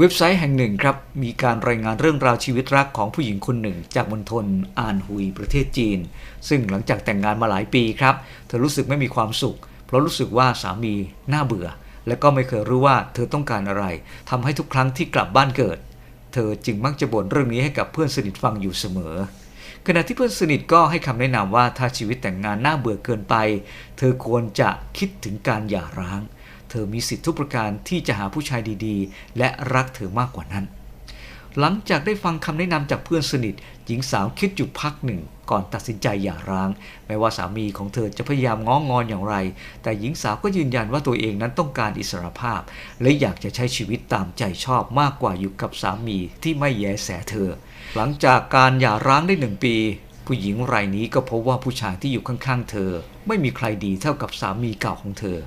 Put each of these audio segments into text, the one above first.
เว็บไซต์แห่งหนึ่งครับ มีการรายงานเรื่องราวชีวิตรักของผู้หญิงคนหนึ่ง จากมณฑลอานฮุยประเทศจีน ซึ่งหลังจากแต่งงานมาหลายปีครับ เธอรู้สึกไม่มีความสุข เพราะรู้สึกว่าสามีน่าเบื่อ และก็ไม่เคยรู้ว่าเธอต้องการอะไรทำให้ทุกครั้งที่กลับบ้านเกิด เธอจึงมักจะบ่นเรื่องนี้ให้กับเพื่อนสนิทฟังอยู่เสมอ ขณะที่เพื่อนสนิทก็ให้คำแนะนำว่าถ้าชีวิตแต่งงานน่าเบื่อเกินไป เธอควรจะคิดถึงการหย่าร้าง เธอมีสิทธิทุกประการที่จะหาผู้ชายดีๆ และรักเธอมากกว่านั้น หลังจากได้ฟังคำแนะนำจากเพื่อนสนิท หญิงสาวคิดอยู่พักหนึ่ง ก่อนตัดสินใจหย่าร้าง แม้ว่าสามีของเธอจะพยายามง้องอนอย่างไร แต่หญิงสาวก็ยืนยันว่าตัวเองนั้นต้องการอิสรภาพ และอยากจะใช้ชีวิตตามใจชอบมากกว่าอยู่กับสามีที่ไม่แยแสเธอ หลังจากการหย่าร้างได้หนึ่งปี ผู้หญิงรายนี้ก็พบว่าผู้ชายที่อยู่ข้างๆ เธอ ไม่มีใครดีเท่ากับสามีเก่าของเธอ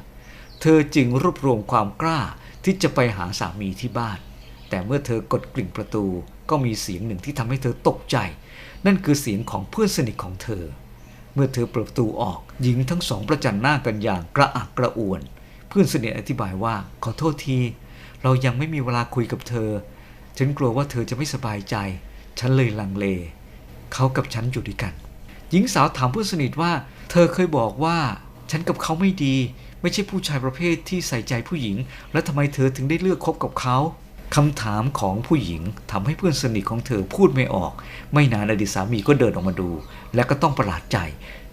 เธอจึงรวบรวมความกล้าที่จะไปหาสามีที่บ้าน แต่เมื่อเธอกดกริ่งประตู ก็มีเสียงหนึ่งที่ทำให้เธอตกใจ นั่นคือเสียงของเพื่อนสนิทของเธอ เมื่อเธอเปิดประตูออกหญิงทั้งสองประจันหน้ากันอย่างกระอักกระอ่วน เพื่อนสนิทอธิบายว่าขอโทษที เรายังไม่มีเวลาคุยกับเธอ ฉันกลัวว่าเธอจะไม่สบายใจ ฉันเลยลังเล เขากับฉันอยู่ด้วยกัน หญิงสาวถามเพื่อนสนิทว่า เธอเคยบอกว่า ฉันกับเขาไม่ดี ไม่ใช่ผู้ชายประเภทที่ใส่ใจผู้หญิง แล้วทำไมเธอถึงได้เลือกคบกับเขา คำถามของผู้หญิงทำให้เพื่อนสนิทของเธอพูดไม่ออก ไม่นานอดีตสามีก็เดินออกมาดู และก็ต้องประหลาดใจ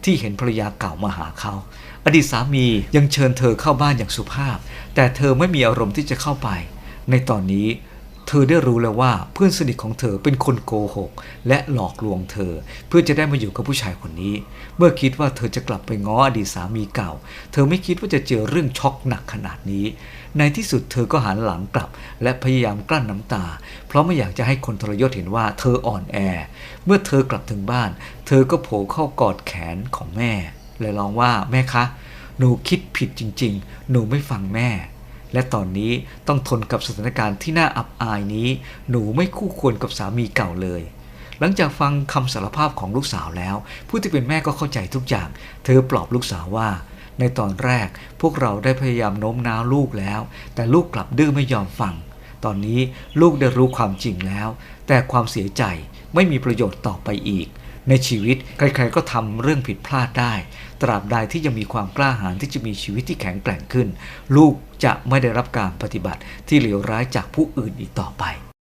ที่เห็นภรรยาเก่ามาหาเขา อดีตสามียังเชิญเธอเข้าบ้านอย่างสุภาพ แต่เธอไม่มีอารมณ์ที่จะเข้าไป ในตอนนี้ เธอได้รู้แล้วว่าเพื่อนสนิทของเธอเป็นคนโกหก และหลอกลวงเธอ เพื่อจะได้มาอยู่กับผู้ชายคนนี้ เมื่อคิดว่าเธอจะกลับไปง้ออดีตสามีเก่า เธอไม่คิดว่าจะเจอเรื่องช็อกหนักขนาดนี้ ในที่สุดเธอก็หันหลังกลับ และพยายามกลั้นน้ำตา เพราะไม่อยากจะให้คนทรยศเห็นว่าเธออ่อนแอ เมื่อเธอกลับถึงบ้าน เธอก็โผล่เข้ากอดแขนของแม่และร้องว่าแม่คะหนูคิดผิดจริง ๆ หนูไม่ฟังแม่ และตอนนี้ต้องทนกับสถานการณ์ที่น่าอับอายนี้ หนูไม่คู่ควรกับสามีเก่าเลย หลังจากฟังคำสารภาพของลูกสาวแล้ว ผู้ที่เป็นแม่ก็เข้าใจทุกอย่าง เธอปลอบลูกสาวว่า ในตอนแรกพวกเราได้พยายามโน้มน้าวลูกแล้ว แต่ลูกกลับดื้อไม่ยอมฟัง ตอนนี้ลูกได้รู้ความจริงแล้ว แต่ความเสียใจไม่มีประโยชน์ต่อไปอีก ในชีวิตใครๆก็ทำเรื่องผิดพลาดได้ ตราบใดที่ยังมีความกล้าหาญที่จะมีชีวิตที่แข็งแกร่งขึ้น ลูกจะไม่ได้รับการปฏิบัติที่เลวร้ายจากผู้อื่นอีกต่อไป